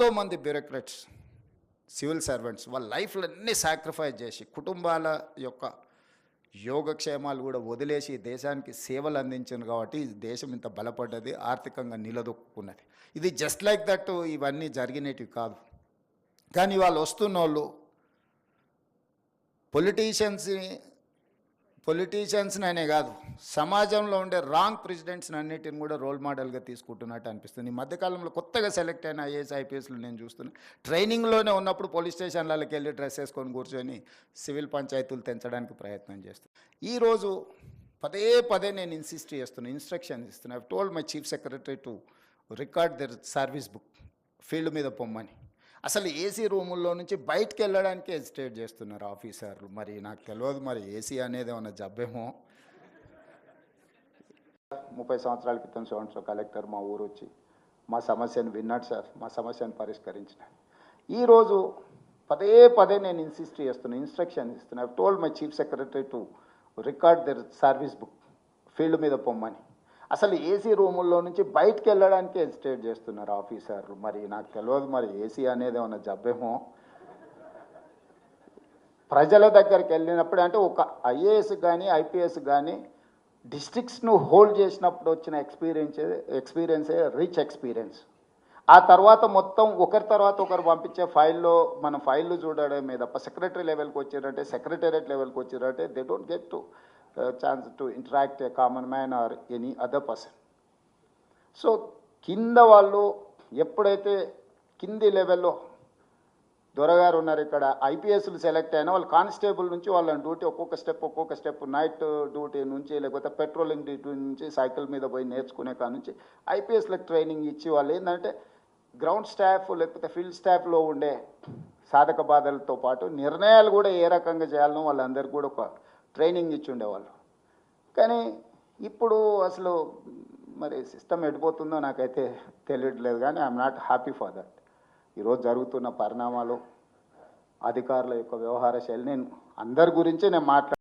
ఎంతోమంది bureaucrats civil servants వాళ్ళ లైఫ్లో అన్ని సాక్రిఫైస్ చేసి కుటుంబాల యొక్క యోగక్షేమాలు కూడా వదిలేసి దేశానికి సేవలు అందించింది కాబట్టి దేశం ఇంత బలపడ్డది ఆర్థికంగా నిలదొక్కున్నది. ఇది జస్ట్ లైక్ దట్ ఇవన్నీ జరిగినవి కాదు. కానీ వాళ్ళు వస్తున్న వాళ్ళు పొలిటీషియన్స్ని పొలిటీషియన్స్ని అనే కాదు సమాజంలో ఉండే రాంగ్ ప్రెసిడెంట్స్ని అన్నిటిని కూడా రోల్ మోడల్గా తీసుకుంటున్నట్టు అనిపిస్తుంది. ఈ మధ్యకాలంలో కొత్తగా సెలెక్ట్ అయిన ఐఏఎస్ ఐపీఎస్లు నేను చూస్తున్నా. ట్రైనింగ్లోనే ఉన్నప్పుడు పోలీస్ స్టేషన్లకి వెళ్ళి డ్రెస్ వేసుకొని కూర్చొని సివిల్ పంచాయతీలు తెంచడానికి ప్రయత్నం చేస్తాను ఈరోజు పదే పదే నేను ఇన్సిస్ట్ చేస్తున్నాను ఇన్స్ట్రక్షన్ ఇస్తున్నాను I told my chief secretary to record their service book field మీద పొమ్మని. అసలు ఏసీ రూముల్లో నుంచి బయటకు వెళ్ళడానికి హెజిటేట్ చేస్తున్నారు ఆఫీసర్లు. మరి నాకు తెలియదు మరి ఏసీ అనేది ఏమన్నా జబ్బేమో. ముప్పై సంవత్సరాల క్రితం సంవత్సరం కలెక్టర్ మా ఊరు వచ్చి మా సమస్యను విన్నాడు సార్. మా సమస్యను పరిష్కరించిన ఈరోజు పదే పదే నేను ఇన్సిస్ట్ చేస్తున్నా ఇన్స్ట్రక్షన్ ఇస్తున్నా. I told my chief secretary to record their service book field మీద పొమ్మని. అసలు ఏసీ రూముల్లో నుంచి బయటకు వెళ్ళడానికి హెజిటేట్ చేస్తున్నారు ఆఫీసర్లు. మరి నాకు తెలియదు మరి ఏసీ అనేది ఏమన్నా జబ్బేమో. ప్రజల దగ్గరికి వెళ్ళినప్పుడు అంటే ఒక ఐఏఎస్ కానీ ఐపీఎస్ కానీ డిస్ట్రిక్ట్స్ను హోల్డ్ చేసినప్పుడు వచ్చిన ఎక్స్పీరియన్స్ ఎక్స్పీరియన్సే రిచ్ ఎక్స్పీరియన్స్ ఆ తర్వాత మొత్తం ఒకరి తర్వాత ఒకరు పంపించే ఫైల్లో మన ఫైళ్ళు చూడడమే తప్ప సెక్రటరీ లెవెల్కి వచ్చారంటే సెక్రటేరియట్ లెవెల్కి వచ్చారంటే they don't get to chance to interact a common man or any other person so కింద వాళ్ళు ఎప్పుడైతే కింది లెవెల్లో దొరగారు ఉన్నారు ఇక్కడ ఐపీఎస్లు సెలెక్ట్ అయినా వాళ్ళు కానిస్టేబుల్ నుంచి వాళ్ళ డ్యూటీ ఒక్కొక్క స్టెప్ ఒక్కొక్క స్టెప్ నైట్ డ్యూటీ నుంచి లేకపోతే పెట్రోలింగ్ డ్యూటీ నుంచి సైకిల్ మీద పోయి నేర్చుకునే కాడ నుంచి ఐపీఎస్లకు ట్రైనింగ్ ఇచ్చి వాళ్ళు ఏంటంటే గ్రౌండ్ స్టాఫ్ లేకపోతే ఫీల్డ్ స్టాఫ్లో ఉండే సాధక బాధలతో పాటు నిర్ణయాలు కూడా ఏ రకంగా చేయాలనో వాళ్ళందరికీ కూడా ఒక ట్రైనింగ్ ఇచ్చి ఉండేవాళ్ళు. కానీ ఇప్పుడు అసలు మరి సిస్టమ్ ఎడిపోతుందో నాకైతే తెలియట్లేదు కానీ I'm not happy for that. ఈరోజు జరుగుతున్న పరిణామాలు అధికారుల యొక్క వ్యవహార శైలి నేను అందరి గురించి నేను మాట్లా